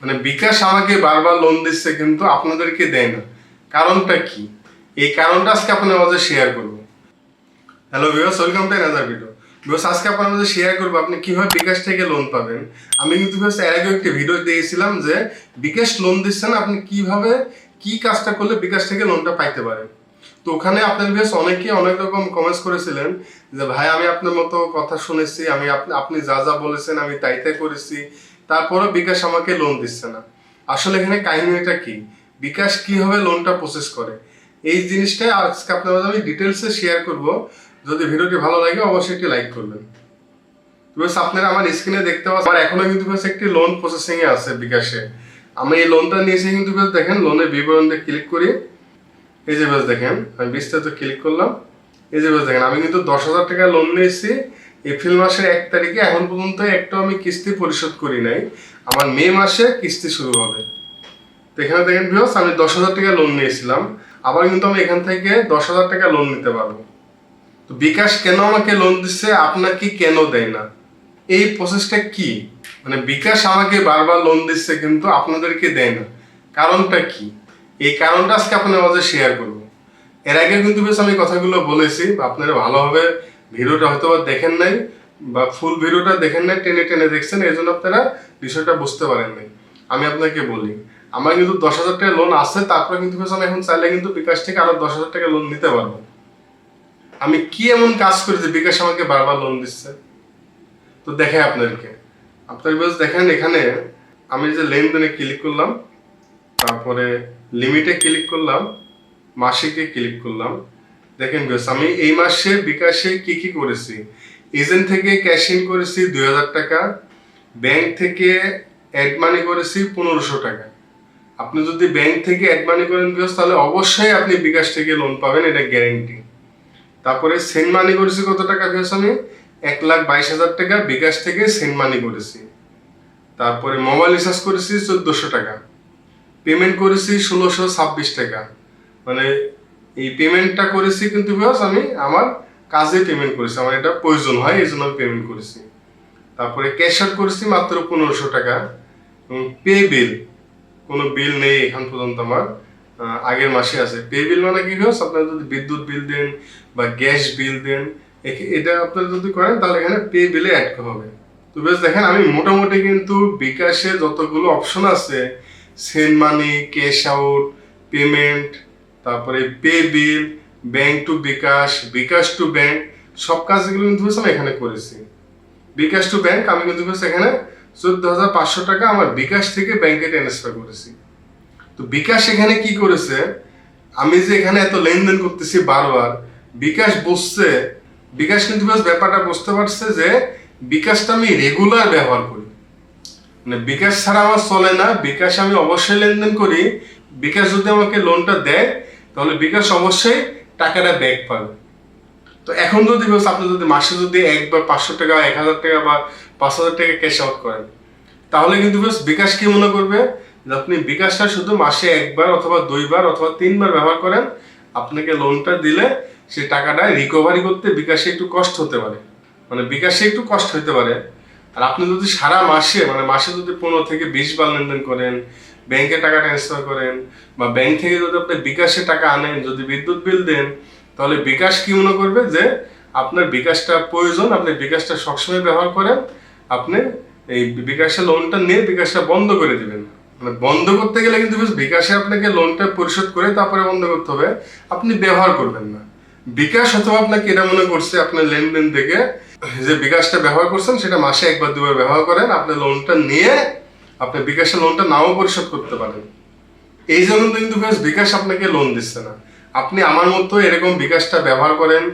মানে বিকাশ আমাকে বারবার লোন দিচ্ছে কিন্তু আপনাদেরকে দেয় না। কারণটা কি? এই কারণটা আজকে আপনার মাঝে শেয়ার করব। Hello viewers welcome to another video viewers আজকে আপনার মাঝে শেয়ার করব আপনি কীভাবে বিকাশ থেকে লোন পাবেন। আমি কিন্তু ভিউয়ার্স এর আগে একটি ভিডিও দিয়েছিলাম যে বিকাশ লোন দিচ্ছেন আপনি কীভাবে, কি কাজটা করলে বিকাশ থেকে লোনটা পাইতে পারেন। তো ওখানে আপনার ভিউয়ার্স অনেকে অনেক রকম কমেন্টস করেছিলেন যে, ভাই, আমি আপনার মতো কথা শুনেছি, আমি আপনি যা যা বলেছেন, আমি তাই তাই করেছি। তারপরে বিকাশ আমাকে লোন দিচ্ছে না। আসলে এখানে কাহিনীটা কি? বিকাশ কীভাবে লোনটা প্রসেস করে? এই জিনিসটা আজকে আপনার আমি ডিটেলসে শেয়ার করব। যদি ভিডিওটি ভালো লাগে, অবশ্যই একটি লাইক করবেন। বিকজ আপনারা আমার স্ক্রিনে দেখতে পাচ্ছেন, আমার এখনও কিন্তু বেশ একটি লোন প্রসেসিং এ আছে বিকাশে। আমি এই লোনটা নিয়েছি কিন্তু বেশ দেখেন লোনের বিবরণে ক্লিক করি। এই যে বেশ দেখেন, আমি বিস্তারিত ক্লিক করলাম। এই যে বেশ দেখেন, আমি কিন্তু দশ হাজার টাকা লোন নিয়েছি। এপ্রিল মাসের এক তারিখে এখন পর্যন্ত একটা আমি কিস্তি পরিশোধ করি নাই। আমার মে মাসে কিস্তি শুরু হবে। তো এখানে দেখেন ভিউস আমি দশ হাজার টাকা লোন নিয়েছিলাম। আবার কিন্তু আমি এখান থেকে দশ হাজার টাকা লোন নিতে পারব। তো বিকাশ কেন আমাকে লোন দিচ্ছে আপনাকে কেন দেয় না? এই প্রসেসটা কি? মানে বিকাশ আমাকে বারবার লোন দিচ্ছে কিন্তু আপনাদেরকে দেয় না? কারণটা কি? এই কারণটা আজকে আপনার মাঝে শেয়ার করব। এর আগে কিন্তু বেশ আমি কথাগুলো বলেছি আপনারা ভালোভাবে ভিডিওটা হয়তো দেখেন নাই বা ফুল ভিডিওটা দেখেন নাই, টেনে টেনে দেখছেন, এই জন্য আপনারা বিষয়টা বুঝতে পারেন নাই। আমি আপনাকে বলি, আমার কিন্তু দশ হাজার টাকা লোন আছে, তারপরে কিন্তু আমি এখন চাইলে কিন্তু বিকাশ থেকে আরও দশ হাজার টাকা লোন নিতে পারব। আমি কি এমন কাজ করি যে বিকাশ আমাকে বারবার লোন দিচ্ছে? তো দেখে আপনাদেরকে, আপনার দেখেন এখানে, আমি যে লেনদেনে ক্লিক করলাম, তারপরে লিমিটে ক্লিক করলাম, মাসিকে ক্লিক করলাম দেখেন বেশ আমি এই মাসে বিকাশে কি কি করেছি? এজেন্ট থেকে ক্যাশ ইন করেছি দুই হাজার টাকা ব্যাংক থেকে অ্যাড মানি করেছি পনেরোশো টাকা। আপনি যদি ব্যাংক থেকে অ্যাড মানি করেন বিকজ তাহলে অবশ্যই আপনি বিকাশ থেকে লোন পাবেন, এটা গ্যারেন্টি তারপরে সেন্ড মানি করেছি কত টাকা বিকজ আমি? এক লাখ বাইশ হাজার টাকা বিকাশ থেকে সেন্ড মানি করেছি। তারপরে মোবাইল রিচার্জ করেছি চোদ্দোশো টাকা। পেমেন্ট করেছি ষোলোশো ছাব্বিশ টাকা। মানে এই পেমেন্টটা করেছি কিন্তু বিকজ আমি আমার কাজে পেমেন্ট করেছি। আমার এটা প্রয়োজন হয়, এই জন্য আমি পেমেন্ট করেছি। তারপরে ক্যাশ আউট করেছি মাত্র পনেরোশো টাকা। এবং পে বিল কোনো বিল নেই এখান পর্যন্ত আমার। আগের মাসে আছে। পে বিল মানে কি হয় আপনারা যদি বিদ্যুৎ বিল দেন বা গ্যাস বিল দেন এটা আপনারা যদি করেন, তাহলে এখানে পে বিলে অ্যাড হবে। তো বেশ দেখেন, আমি মোটামুটি কিন্তু বিকাশে যতগুলো অপশন আছে send money cash out payment তারপরে pay bill bank to bKash bKash to bank সব কাজগুলো কিন্তু আমি এখানে করেছি। বিকাশ টু ব্যাংক আমি কিন্তু এখানে চোদ্দ হাজার পাঁচশো টাকা আমার বিকাশ থেকে ব্যাংকে ট্রান্সফার করেছি। তো বিকাশ এখানে কি করেছে? আমি যে এখানে এত লেনদেন করতেছি বারবার, বিকাশ বসছে, বিকাশ কিন্তু ব্যাপারটা বুঝতে পারছে যে বিকাশটা আমি রেগুলার ব্যবহার করি। মানে বিকাশ ছাড়া আমার চলে না, বিকাশ আমি অবশ্যই লেনদেন করি। বিকাশ যদি আমাকে লোনটা দেয় তাহলে বিকাশ অবশ্যই টাকাটা ব্যাক পাবে। তো এখন যদি আপনি যদি মাসে যদি একবার পাঁচশো টাকা, এক হাজার টাকা বা পাঁচ হাজার টাকা ক্যাশ আউট করেন, তাহলে কিন্তু বিকাশ কি মনে করবে? যে আপনি বিকাশটা শুধু মাসে একবার অথবা দুইবার অথবা তিনবার ব্যবহার করেন, আপনাকে লোনটা দিলে সেই টাকাটা রিকভারি করতে বিকাশে একটু কষ্ট হতে পারে। মানে বিকাশে একটু কষ্ট হতে পারে। আর আপনি যদি সারা মাসে মানে মাসে যদি পনেরো থেকে বিশ বার লেনদেন করেন ব্যাংকে টাকা ট্রান্সফার করেন বা ব্যাংক থেকে যদি আপনি বিকাশে টাকা আনেন, যদি বিদ্যুৎ বিল দেন, তাহলে বিকাশ কি মনে করবে? যে আপনার বিকাশটা প্রয়োজন, আপনি বিকাশটা সবসময় ব্যবহার করেন, আপনি এই বিকাশের লোনটা নিয়ে বিকাশটা বন্ধ করে দিবেন। মানে বন্ধ করতে গেলে কিন্তু বিকাশে আপনাকে লোনটা পরিশোধ করে তারপরে বন্ধ করতে হবে। আপনি ব্যবহার করবেন না। বিকাশ অথবা আপনাকে এটা মনে করছে, আপনার লেনদেন থেকে যে বিকাশটা ব্যবহার করছেন, সেটা মাসে একবার, দুবার ব্যবহার করেন, আপনি লোনটা নিয়ে আপনি বিকাশের লোনটা নাও পরিশোধ করতে পারেন। এই জন্য কিন্তু বিকাশ আপনাকে লোন দিচ্ছে না। আপনি আমার মতো এরকম বিকাশটা ব্যবহার করেন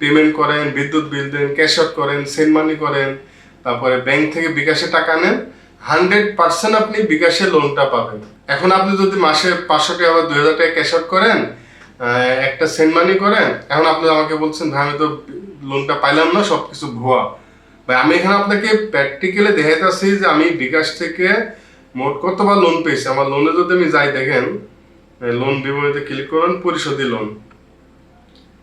পেমেন্ট করেন, বিদ্যুৎ বিল দেন ক্যাশ আউট করেন সেন্ড মানি করেন, তারপরে ব্যাংক থেকে বিকাশে টাকা নেন হান্ড্রেড পার্সেন্ট আপনি বিকাশে লোনটা পাবেন। এখন আপনি যদি মাসে পাঁচশো টাকা বা দুই হাজার টাকা ক্যাশ আউট করেন একটা সেন্ড মানি করেন, এখন আপনি আমাকে বলছেন, ভাই, আমি তো লোনটা পাইলাম না সব কিছু ভুয়া। আমি এখানে আপনাকে প্র্যাকটিক্যালি দেখাইতেছি যে আমি বিকাশ থেকে মোট কতবার লোন পেয়েছি। আমার লোনে যদি আমি যাই, দেখেন লোন বিবরণীতে ক্লিক করুন, পরিশোধী লোন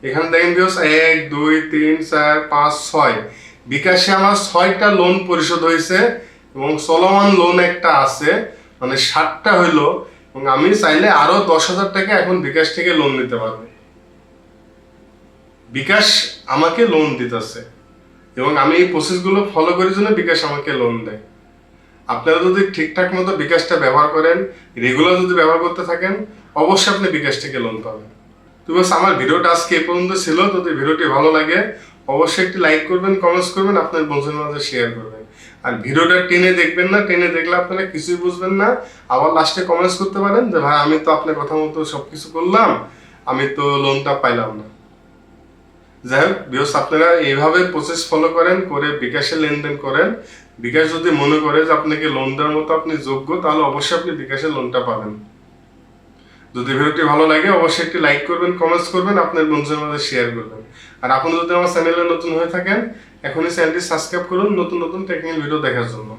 এখানে দেখেন বিকজ এক, দুই, তিন, চার, পাঁচ, ছয়। বিকাশে আমার ছয়টা লোন পরিশোধ হয়েছে এবং চলমান লোন একটা আছে মানে ষাটটা হইল এবং আমি চাইলে আরও দশ হাজার টাকা এখন বিকাশ থেকে লোন নিতে পারব। বিকাশ আমাকে লোন দিতেছে। এবং আমি এই প্রসেসগুলো ফলো করি জন্য বিকাশ আমাকে লোন দেয়। আপনারা যদি ঠিকঠাক মতো বিকাশটা ব্যবহার করেন রেগুলার যদি ব্যবহার করতে থাকেন, অবশ্যই আপনি বিকাশ থেকে লোন পাবেন। তো বাস, আমার ভিডিওটা আজকে এ পর্যন্ত ছিল। যদি ভিডিওটি ভালো লাগে, অবশ্যই একটি লাইক করবেন কমেন্টস করবেন, আপনার বন্ধুদের মাঝে শেয়ার করবেন। আর ভিডিওটা টেনে দেখবেন না, টেনে দেখলে আপনারা কিছুই বুঝবেন না। আবার লাস্টে কমেন্টস করতে পারেন যে, ভাই, আমি তো আপনার কথা মতো সবকিছু করলাম, আমি তো লোনটা পাইলাম না। যাই হোক বিহস আপনারা এইভাবে প্রসেস ফলো করেন, করে বিকাশে লেনদেন করেন। বিকাশ যদি মনে করে যে আপনাকে লোন দেওয়ার মতো আপনি যোগ্য, তাহলে অবশ্যই আপনি বিকাশে লোনটা পাবেন। যদি ভিডিওটি ভালো লাগে, অবশ্যই একটি লাইক করবেন কমেন্টস করবেন, আপনার বন্ধুদের মধ্যে শেয়ার করবেন। আর আপনি যদি আমার চ্যানেলে নতুন হয়ে থাকেন, এখনই চ্যানেলটি সাবস্ক্রাইব করুন, নতুন নতুন টেকনিক্যাল ভিডিও দেখার জন্য।